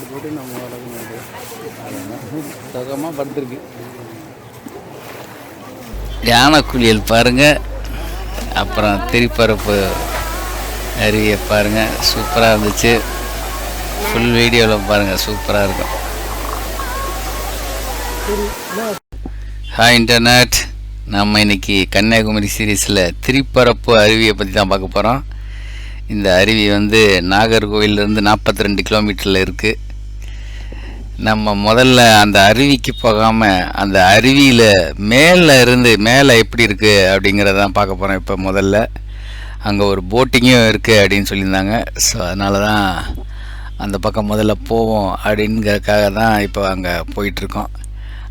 சாப்பாடு போட்டு நம்ம வளர்க்கணும் அது சுகமாக படுத்துருக்கு. யானை குளியல் பாருங்க. அப்புறம் திருப்பரப்பு அருவியை பாருங்க. சூப்பராக இருந்துச்சு. ஃபுல் வீடியோவில் பாருங்க. சூப்பராக இருக்கும். ஹாய் இன்டர்நெட் நம்ம இன்னைக்கு கன்னியாகுமரி சீரீஸில் திரிப்பரப்பு அருவியை பற்றி தான் பார்க்க போகிறோம் இந்த அருவி வந்து நாகர்கோவிலேருந்து நாற்பத்தி ரெண்டு கிலோமீட்டரில் இருக்குது நம்ம முதல்ல அந்த அருவிக்கு போகாமல் அந்த அருவியில் மேலே இருந்து மேலே எப்படி இருக்குது அப்படிங்கிறதான் பார்க்க போகிறோம் இப்போ முதல்ல. அங்கே ஒரு போட்டிங்கும் இருக்குது அப்படின்னு சொல்லியிருந்தாங்க. ஸோ அதனால தான் அந்த பக்கம் முதல்ல போவோம் அப்படிங்கிறதுக்காக தான் இப்போ அங்கே போயிட்டுருக்கோம்.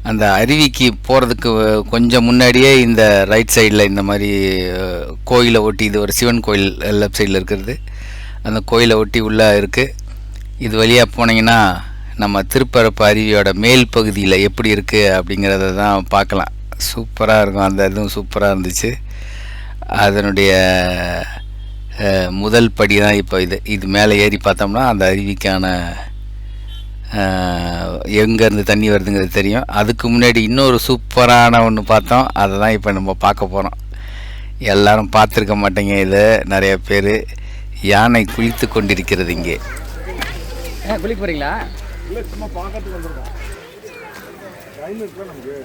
அந்த அருவிக்கு போகிறதுக்கு கொஞ்சம் முன்னாடியே இந்த ரைட் சைடில் இந்த மாதிரி கோயிலை ஒட்டி இது ஒரு சிவன் கோயில் லெஃப்ட் சைடில் இருக்கிறது. அந்த கோயிலை ஒட்டி உள்ளே இருக்குது இது வழியாக போனீங்கன்னா நம்ம திருப்பரப்பு அருவியோட மேல் பகுதியில் எப்படி இருக்குது அப்படிங்கிறத தான் பார்க்கலாம். சூப்பராக இருக்கும். அந்த இதுவும் சூப்பராக இருந்துச்சு. அதனுடைய முதல் படி தான் இப்போ இது. இது மேலே ஏறி பார்த்தோம்னா அந்த அருவிக்கான எங்கேருந்து தண்ணி வருதுங்கிறது தெரியும். அதுக்கு முன்னாடி இன்னொரு சூப்பரான ஒன்று பார்த்தோம். அதை தான் இப்போ நம்ம பார்க்க போகிறோம் எல்லாரும் பார்த்துருக்க மாட்டேங்க இது. நிறைய பேர் யானை குளித்து கொண்டிருக்கிறது இங்கே. குளிக்க போகிறீங்களா இல்லை சும்மா பார்க்கறதுக்கு வந்திருக்கோம். டைம் இருக்குல்ல நமக்கு?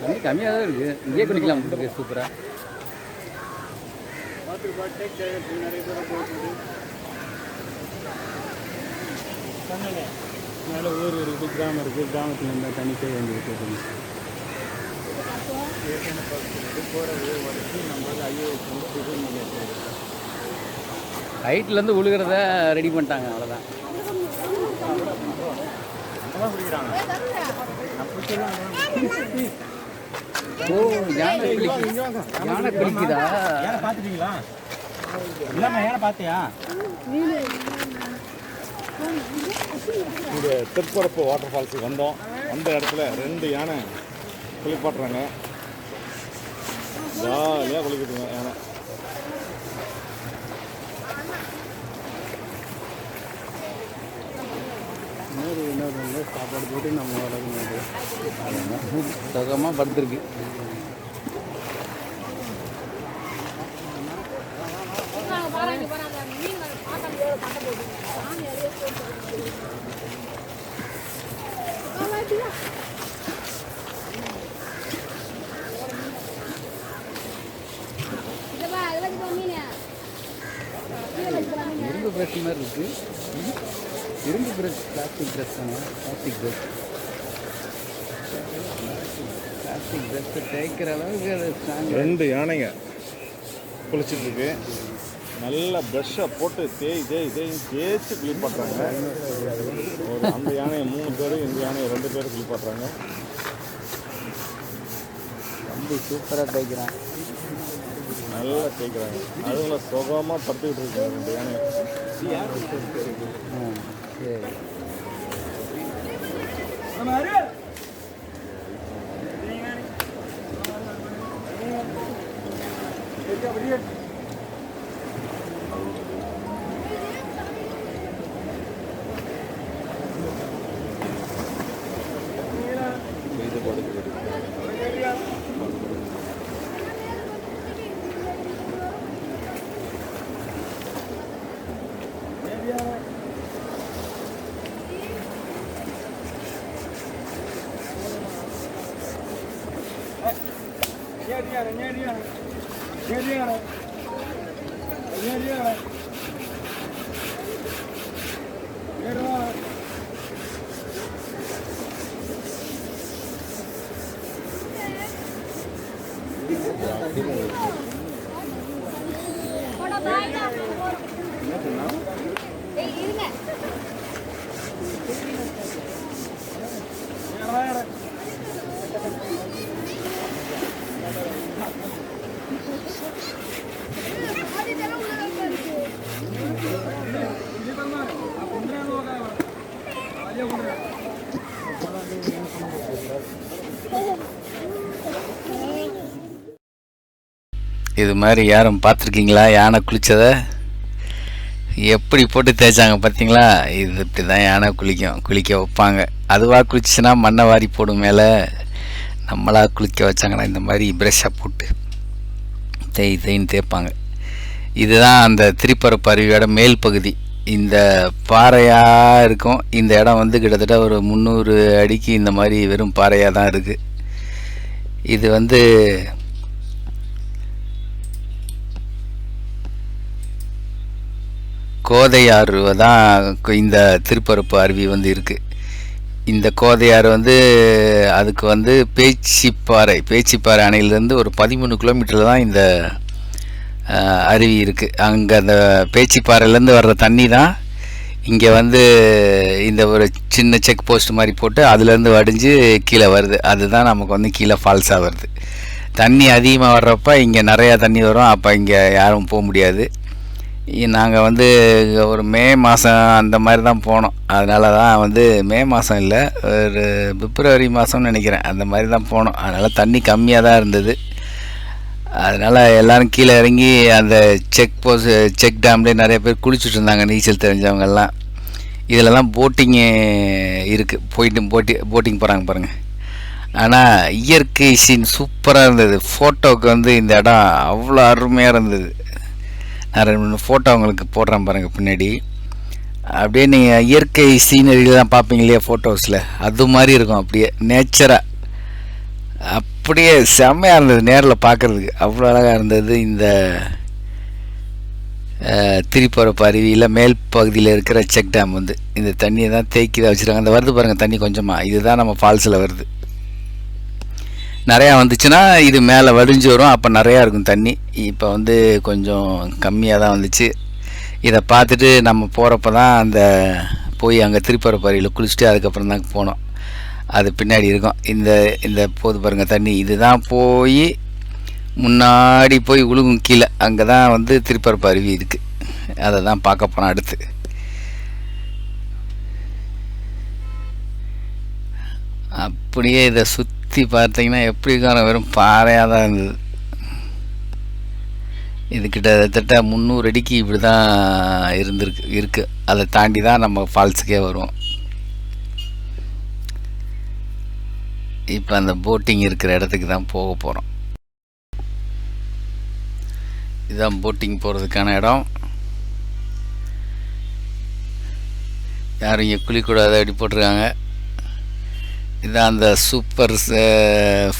தண்ணி கம்மியாக தான் இருக்குது இங்கேயே குளிக்கலாம். இருக்கு. சூப்பராக மேலே ஊர் இருக்குது கிராமம் இருக்குது கிராமத்தில் இருந்தால் தண்ணி தேவை வேண்டியது ஹைட்லேருந்து உழுகிறத ரெடி பண்ணிட்டாங்க அவ்வளோதான் ஓ யானை யானை குளிக்குதா பார்த்துட்டீங்களா? இல்லாம ஏன பார்த்தியா? இங்கே திருப்பரப்பு வாட்டர் ஃபால்ஸுக்கு வந்தோம். வந்த இடத்துல ரெண்டு யானை குளிப்பாட்டுறாங்க ஜாலியாக குளிக்குதுங்க ஏன்னா. இன்னொரு இன்னொரு வந்து சாப்பாடு போட்டு நம்ம வளர்க்கணும். அது சுகமாக படுத்துருக்கு. இரும்பு பிரஷ் மாதிரி இருக்கு. ம். இரும்பு பிரஷ் பிளாஸ்டிக் பிரஷ் தானே பிளாஸ்டிக் பிரஷ் பிளாஸ்டிக் பிரஷ் தேய்க்கிற அளவுக்கு அது ஸ்ட்ராங் ரெண்டு யானைங்க குளிச்சுட்டு இருக்கு நல்ல ப்ரஷ்ஷை போட்டு தேய் தேய் தேய் தேய்ச்சி குளிப்பாட்டுறாங்க. ஒரு அந்த யானையை மூணு பேர் இந்த யானையை ரெண்டு பேர் குளிப்பாட்டுறாங்க. தம்பி சூப்பராக தேய்க்கிறான். நல்லா கேட்குறாங்க அதுங்கள சுகமாக படுத்துக்கிட்டு இருக்காங்க ரெண்டு யானையை ஆ சரி. இது ñeñera, ñeñera, ñeñera, ñeñera. இது மாதிரி யாரும் பார்த்துருக்கீங்களா? யானை குளித்ததை எப்படி போட்டு தேய்ச்சாங்க பார்த்தீங்களா? இது இப்படி தான் யானை குளிக்கும். குளிக்க வைப்பாங்க. அதுவாக குளிச்சுன்னா மண்ணை வாரி போடும் மேலே. நம்மளாக குளிக்க வச்சாங்கன்னா இந்த மாதிரி ப்ரெஷ்ஷாக போட்டு தேய் தேய்ன்னு தேய்ப்பாங்க. இதுதான் அந்த திரிப்பரப்பு அருவியோட மேல் பகுதி. இந்த பாறையாக இருக்கும். இந்த இடம் வந்து கிட்டத்தட்ட ஒரு முந்நூறு அடிக்கு இந்த மாதிரி வெறும் பாறையாக தான் இருக்குது இது வந்து கோதையாறு தான் இந்த திருப்பரப்பு அருவி வந்து இருக்குது இந்த கோதையாறு வந்து அதுக்கு வந்து பேச்சிப்பாறை பேச்சிப்பாறை அணையிலேருந்து ஒரு பதிமூணு கிலோமீட்டரில் தான் இந்த அருவி இருக்குது அங்கே அந்த பேச்சிப்பாறையிலேருந்து வர்ற தண்ணி தான் இங்கே வந்து இந்த ஒரு சின்ன செக் போஸ்ட் மாதிரி போட்டு அதுலேருந்து வடிஞ்சு கீழே வருது. அதுதான் நமக்கு வந்து கீழே ஃபால்ஸாக வருது. தண்ணி அதிகமாக வர்றப்ப இங்கே நிறையா தண்ணி வரும். அப்போ இங்கே யாரும் போக முடியாது. நாங்கள் வந்து ஒரு மே மாதம் அந்த மாதிரி தான் போனோம். அதனால தான் வந்து மே மாதம் இல்லை ஒரு பிப்ரவரி மாதம்னு நினைக்கிறேன். அந்த மாதிரி தான் போனோம். அதனால் தண்ணி கம்மியாக தான் இருந்தது. அதனால் எல்லாரும் கீழே இறங்கி அந்த செக் போஸ்ட் செக் டேம்லேயே நிறைய பேர் குளிச்சுட்டு இருந்தாங்க நீச்சல் தெரிஞ்சவங்கெல்லாம். இதிலலாம் போட்டிங்கு இருக்குது போயிட்டு போட்டி போட்டிங் போகிறாங்க பாருங்கள் ஆனால் இயற்கை சீன் சூப்பராக இருந்தது. ஃபோட்டோவுக்கு வந்து இந்த இடம் அவ்வளோ அருமையாக இருந்தது. நான் ரெண்டு மூணு ஃபோட்டோ உங்களுக்கு போடுறேன் பாருங்கள் பின்னாடி. அப்படியே நீங்கள் இயற்கை சீனரிலாம் பார்ப்பீங்க இல்லையா ஃபோட்டோஸில் அது மாதிரி இருக்கும். அப்படியே நேச்சராக அப்படியே செம்மையாக இருந்தது நேரில் பார்க்குறதுக்கு. அவ்வளோ அழகாக இருந்தது இந்த திரிப்பரப்பு அருவியில் மேல் பகுதியில் இருக்கிற செக் டேம் வந்து. இந்த தண்ணியை தான் தேக்கி தான் வச்சுருக்காங்க. அந்த வருது பாருங்கள் தண்ணி கொஞ்சமாக இதுதான் நம்ம ஃபால்ஸில் வருது. நிறையா வந்துச்சுன்னா இது மேலே வடிஞ்சு வரும். அப்போ நிறையா இருக்கும் தண்ணி. இப்போ வந்து கொஞ்சம் கம்மியாக தான் வந்துச்சு. இதை பார்த்துட்டு நம்ம போகிறப்ப தான் அந்த போய் அங்கே திருப்பரப்பறையில் குளிச்சுட்டு அதுக்கப்புறம் தான் போனோம். அது பின்னாடி இருக்கும். இந்த இந்த போது பாருங்க தண்ணி. இதுதான் போய் முன்னாடி போய் உழுகும் கீழே. அங்கே தான் வந்து திருப்பரப்பு அருவி இருக்குது அதை தான் பார்க்க போனோம் அடுத்து. அப்படியே இதை சுற்றி பார்த்தீங்கன்னா எப்படி காணும் வெறும் பாறையாக தான் இருந்தது. இது கிட்டத்தட்ட முந்நூறு அடிக்கு இப்படி தான் இருந்திருக்கு இருக்குது அதை தாண்டி தான் நம்ம ஃபால்ஸுக்கே வருவோம். இப்போ அந்த போட்டிங் இருக்கிற இடத்துக்கு தான் போக போகிறோம் இதுதான் போட்டிங் போகிறதுக்கான இடம். யாரும் இங்கே குளிக்கூடாத அடி போட்டிருக்காங்க. இதுதான் அந்த சூப்பர்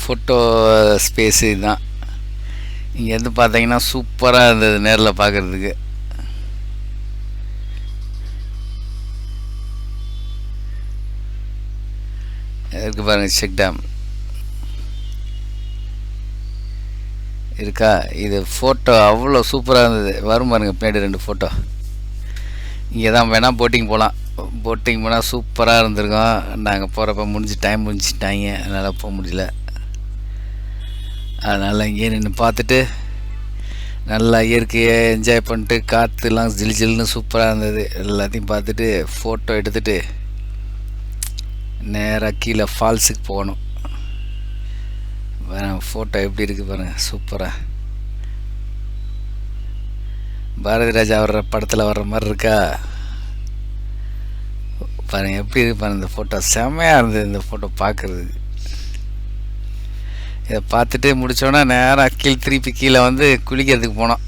ஃபோட்டோ ஸ்பேஸு இதுதான் இங்கேருந்து பார்த்தீங்கன்னா சூப்பராக இருந்தது நேரில் பார்க்குறதுக்கு இருக்கு பாருங்க செக் டேம் இருக்கா? இது ஃபோட்டோ அவ்வளோ சூப்பராக இருந்தது. வரும் பாருங்கள் பின்னாடி ரெண்டு ஃபோட்டோ இங்கே தான் வேணால் போட்டிங் போகலாம் போட்டிங் போனால் சூப்பராக இருந்திருக்கோம். நாங்கள் போகிறப்ப முடிஞ்சு டைம் முடிஞ்சிட்டாங்க அதனால் போக முடியல. அதனால் இங்கேயே நின்று பார்த்துட்டு நல்லா இயற்கையை என்ஜாய் பண்ணிட்டு காற்றுலாம் ஜில் ஜில்னு சூப்பராக இருந்தது. எல்லாத்தையும் பார்த்துட்டு ஃபோட்டோ எடுத்துட்டு நேராக கீழே ஃபால்ஸுக்கு போகணும். ஃபோட்டோ எப்படி இருக்குது பாருங்கள் சூப்பராக பாரதி ராஜா வர்ற படத்தில் வர்ற மாதிரி இருக்கா? பாருங்க எப்படி இருக்கு இந்த ஃபோட்டோ செம்மையாக இருந்தது இந்த ஃபோட்டோ பார்க்குறதுக்கு இதை பார்த்துட்டு முடித்தோன்னா நேராக கீழே திருப்பி கீழே வந்து குளிக்கிறதுக்கு போனோம்.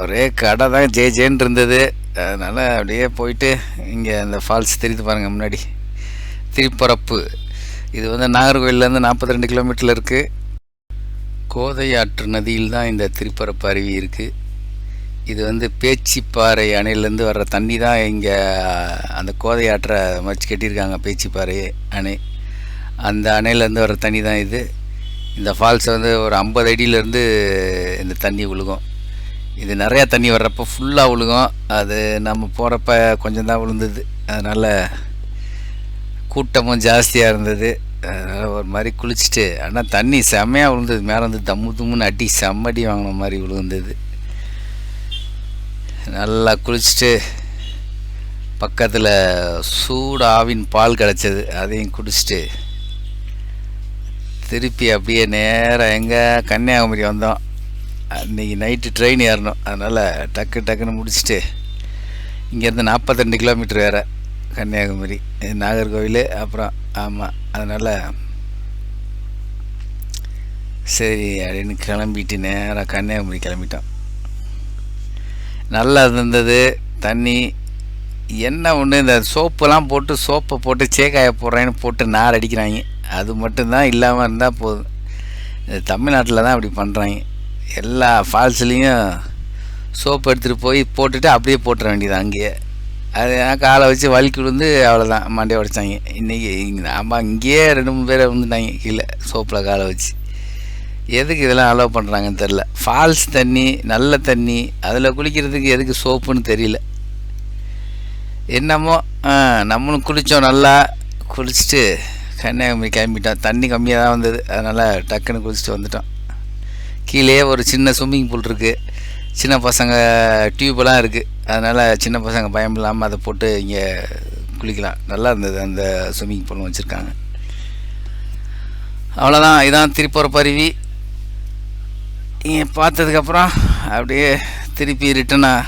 ஒரே கடை தான் ஜே ஜேன்னு இருந்தது. அதனால் அப்படியே போயிட்டு இங்கே அந்த ஃபால்ஸ் தெரியுது பாருங்கள் முன்னாடி. திருப்பரப்பு. இது வந்து நாகர்கோவிலேருந்து நாற்பத்தி ரெண்டு கிலோமீட்டரில் இருக்குது கோதை ஆற்று நதியில் தான் இந்த திருப்பரப்பு அருவி இருக்குது இது வந்து பேச்சிப்பாறை அணையிலேருந்து வர்ற தண்ணி தான் இங்கே அந்த கோதை ஆற்றை மறைச்சு கட்டியிருக்காங்க பேச்சிப்பாறை அணை. அந்த அணையிலேருந்து வர்ற தண்ணி தான் இது. இந்த ஃபால்ஸ் வந்து ஒரு ஐம்பது அடியிலேருந்து இந்த தண்ணி விழுகும் இது நிறையா தண்ணி வர்றப்போ ஃபுல்லாக விழுகும் அது நம்ம போகிறப்ப கொஞ்சம் தான் விழுந்தது அதனால் கூட்டமும் ஜாஸ்தியாக இருந்தது. அதனால் ஒரு மாதிரி குளிச்சுட்டு ஆனால் தண்ணி செம்மையாக விழுந்தது மேலே வந்து தம்மு தும்முன்னு அடி செம்மடி வாங்கின மாதிரி விழுந்தது நல்லா குளிச்சுட்டு பக்கத்தில் சூடு ஆவின் பால் கிடச்சது அதையும் குடிச்சிட்டு திருப்பி அப்படியே நேராக எங்கே கன்னியாகுமரி வந்தோம். அன்றைக்கி நைட்டு ட்ரெயின் ஏறணும். அதனால் டக்கு டக்குன்னு முடிச்சுட்டு இங்கேருந்து நாற்பத்தெண்டு கிலோமீட்டர் வேறு கன்னியாகுமரி இது நாகர்கோவில் அப்புறம் ஆமாம் அதனால் சரி அப்படின்னு கிளம்பிட்டு நேராக கன்னியாகுமரி கிளம்பிட்டோம். நல்லா இருந்தது. தண்ணி என்ன ஒன்று இந்த சோப்பெல்லாம் போட்டு சோப்பை போட்டு சேக்காய போடுறேன்னு போட்டு நார் அடிக்கிறாங்க. அது மட்டும்தான் இல்லாமல் இருந்தால் போதும். தமிழ்நாட்டில் தான் அப்படி பண்ணுறாங்க எல்லா ஃபால்ஸ்லேயும் சோப்பு எடுத்துகிட்டு போய் போட்டுட்டு அப்படியே போட்டுற வேண்டியது அங்கேயே. அது காலை வச்சு வலிக்கு விழுந்து அவ்வளோதான் மண்டையை உடைச்சாங்க. இன்றைக்கி ஆமாம் இங்கேயே ரெண்டு மூணு பேரை வந்துட்டாங்க கீழே சோப்பில் காலை வச்சு. எதுக்கு இதெல்லாம் அலோவ் பண்ணுறாங்கன்னு தெரில ஃபால்ஸ் தண்ணி நல்ல தண்ணி அதில் குளிக்கிறதுக்கு எதுக்கு சோப்புன்னு தெரியல. என்னமோ நம்மளும் குளித்தோம் நல்லா குளிச்சுட்டு கன்னியாகுமரி கிளம்பிட்டோம். தண்ணி கம்மியாக தான் வந்தது. அதனால் டக்குன்னு குளிச்சுட்டு வந்துட்டோம். கீழே ஒரு சின்ன ஸ்விம்மிங் பூல் இருக்குது சின்ன பசங்க டியூப்லாம் இருக்குது அதனால் சின்ன பசங்க பயம் இல்லாமல் அதை போட்டு இங்கே குளிக்கலாம். நல்லா இருந்தது அந்த ஸ்விம்மிங் பூலும் வச்சுருக்காங்க. அவ்வளோதான் இதான் திருப்பூர் பருவி. பார்த்ததுக்கப்புறம் அப்படியே திருப்பி ரிட்டனாக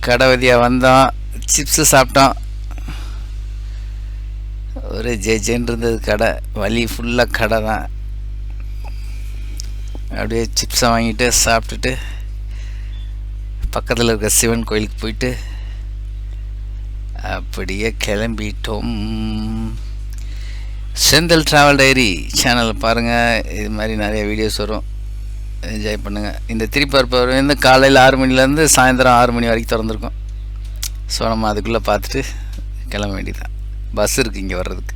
கடை வந்தோம். சிப்ஸு சாப்பிட்டோம். ஒரு ஜே இருந்தது கடை. வழி ஃபுல்லாக கடை தான். அப்படியே சிப்ஸை வாங்கிட்டு சாப்பிட்டுட்டு பக்கத்தில் இருக்க சிவன் கோயிலுக்கு போயிட்டு அப்படியே கிளம்பிட்டோம். செந்தில் ட்ராவல் டைரி சேனலை பாருங்கள் இது மாதிரி நிறைய வீடியோஸ் வரும். என்ஜாய் பண்ணுங்கள் இந்த திருப்பார்ப்பவர் வந்து காலையில் ஆறு மணிலேருந்து சாயந்தரம் ஆறு மணி வரைக்கும் திறந்துருக்கும். ஸோ நம்ம அதுக்குள்ளே பார்த்துட்டு கிளம்ப வேண்டியதுதான். பஸ் இருக்குது இங்கே வர்றதுக்கு.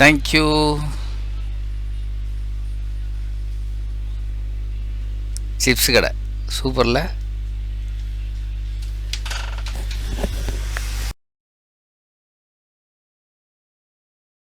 தேங்க்யூ சிப்ஸ் கடை. சூப்பரில்